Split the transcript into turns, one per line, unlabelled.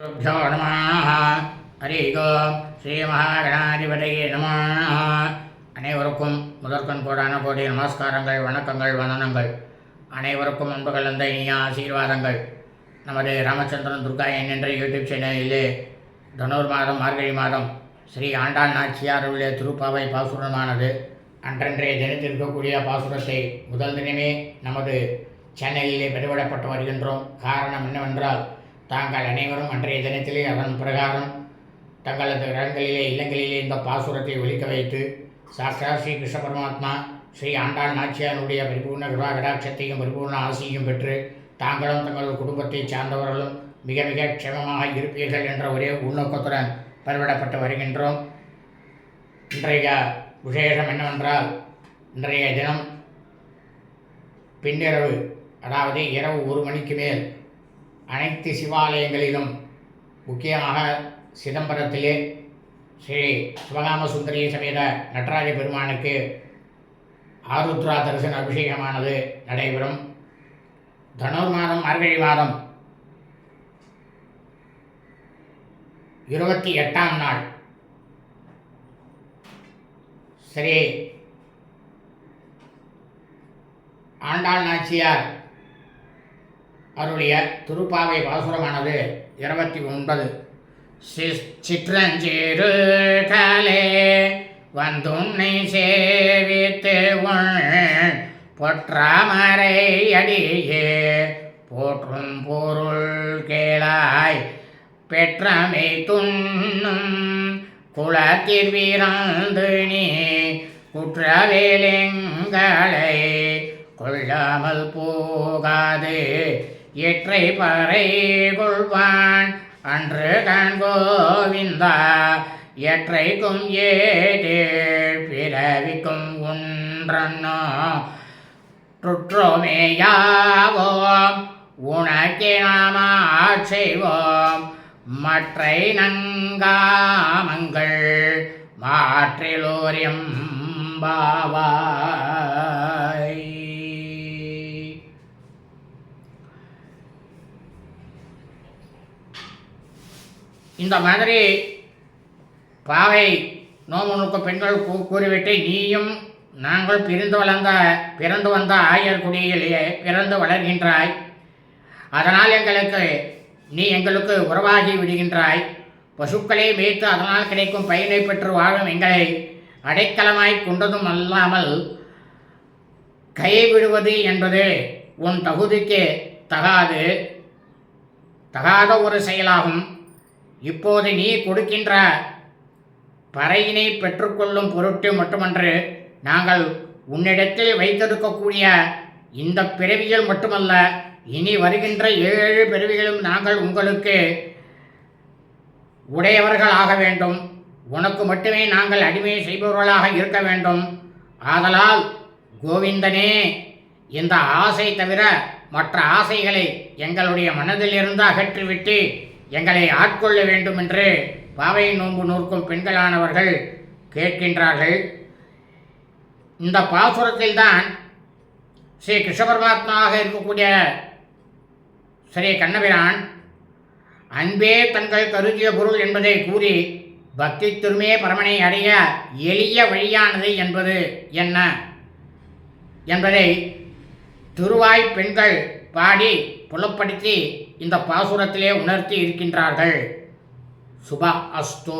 गुरुभ्यो नमः ஹரி ஓம் ஸ்ரீ மகாகணாதிபதியே நம அனைவருக்கும் முதற்கண் கோடான கோடி நமஸ்காரங்கள் வணக்கங்கள் வந்தனங்கள் அனைவருக்கும் அன்பு கலந்த இனிய ஆசீர்வாதங்கள் நமது ராமச்சந்திரன் துர்கா என் என்ற யூடியூப் சேனலிலே தனுர் மாதம் மார்கழி மாதம் ஸ்ரீ ஆண்டாள் நாச்சியார் உள்ள திருப்பாவை பாசுரமானது அன்றன்றைய தினத்திற்கக்கூடிய பாசுரத்தை முதல் தினமே நமது சேனலிலே பதிவிடப்பட்டு வருகின்றோம் காரணம் என்னவென்றால் தாங்கள் அனைவரும் அன்றைய தினத்திலே அதன் பிரகாரம் தங்களது இடங்களிலே இல்லங்களிலே இந்த பாசுரத்தை ஒழிக்க வைத்து சாஸ்திரா ஸ்ரீ கிருஷ்ண பரமாத்மா ஸ்ரீ ஆண்டாள் நாச்சியாருடைய பரிபூர்ண கிருபா கடாட்சத்தையும் பரிபூர்ண ஆசையும் பெற்று தாங்களும் தங்கள் குடும்பத்தைச் சார்ந்தவர்களும் மிக மிக க்ஷமமாக இருப்பீர்கள் என்ற ஒரே உள்நோக்கத்துடன் பரவிடப்பட்டு வருகின்றோம். இன்றைய விசேஷம் என்னவென்றால் இன்றைய தினம் பின்னிரவு அதாவது இரவு ஒரு மணிக்கு மேல் அனைத்து சிவாலயங்களிலும் முக்கியமாக சிதம்பரத்திலே ஸ்ரீ சிவகாம சுந்தரி சமேத நடராஜ பெருமானுக்கு ஆருத்ரா தரிசன அபிஷேகமானது நடைபெறும். தனுர் மாதம் மார்கழி மாதம் இருபத்தி எட்டாம் நாள் ஸ்ரீ ஆண்டாள் நாச்சியார் அருளிய திருப்பாவை பாசுரமானது இருபத்தி ஒன்பது. சிற்றஞ்சீரு காலே வந்துன்னை சேவித்து உள் பொற்றாமரை அடியே போற்றும் பொருள் கேளாய் பெற்றமை துண்ணும் குளத்தில் வீராந்து நீ குற்றவேலெங்களை கொள்ளாமல் போகாது இற்றை பறை கொள்வான். அன்று கண் கோவிந்தா எற்றைக்கும் ஏதே பிறவிக்கும் ஒன்றன்னோ டுற்றோமேயாவோம் உனக்கே நாம செய்வோம். மற்றை நங்காமங்கள் மாற்றிலோரியம் பாவா இந்த மாதிரி பாவை நோமுனுக்கு பெண்கள் கூ கூறிவிட்டு நீயும் நாங்கள் பிரிந்து வளர்ந்த பிறந்து வந்த ஆயர் குடியிலேயே பிறந்து வளர்கின்றாய். அதனால் எங்களுக்கு நீ எங்களுக்கு உறவாகி விடுகின்றாய். பசுக்களை மேய்த்து அதனால் கிடைக்கும் பயனை பெற்று வாழும் எங்களை அடைக்கலமாய் கொண்டதும் அல்லாமல் கைவிடுவது என்பது உன் தகுதிக்கு தகாது. தகாத ஒரு செயலாகும். இப்போது நீ கொடுக்கின்ற பறையினை பெற்றுக்கொள்ளும் பொருட்டு மட்டுமன்று நாங்கள் உன்னிடத்தில் வைத்திருக்கக்கூடிய இந்த பிறவியில் மட்டுமல்ல இனி வருகின்ற ஏழு பிறவிகளும் நாங்கள் உங்களுக்கு உடையவர்கள் ஆக வேண்டும். உனக்கு மட்டுமே நாங்கள் அடிமை செய்பவர்களாக இருக்க வேண்டும். ஆதலால் கோவிந்தனே இந்த ஆசை தவிர மற்ற ஆசைகளை எங்களுடைய மனதிலிருந்து அகற்றிவிட்டு எங்களை ஆட்கொள்ள வேண்டும் என்று பாவை நோன்பு நூற்கும் பெண்களானவர்கள் கேட்கின்றார்கள். இந்த பாசுரத்தில்தான் ஸ்ரீ கிருஷ்ண பரமாத்மாவாக இருக்கக்கூடிய ஸ்ரீ கண்ணபிரான் அன்பே தங்கள் கருதிய பொருள் என்பதை கூறி பக்தி திருமே பரமனை அடைய எளிய வழியானது என்பது என்ன? என்பதை திருவாய் பெண்கள் பாடி புலப்படுத்தி இந்த பாசுரத்திலே உணர்த்தி இருக்கின்றார்கள். சுப அஸ்து.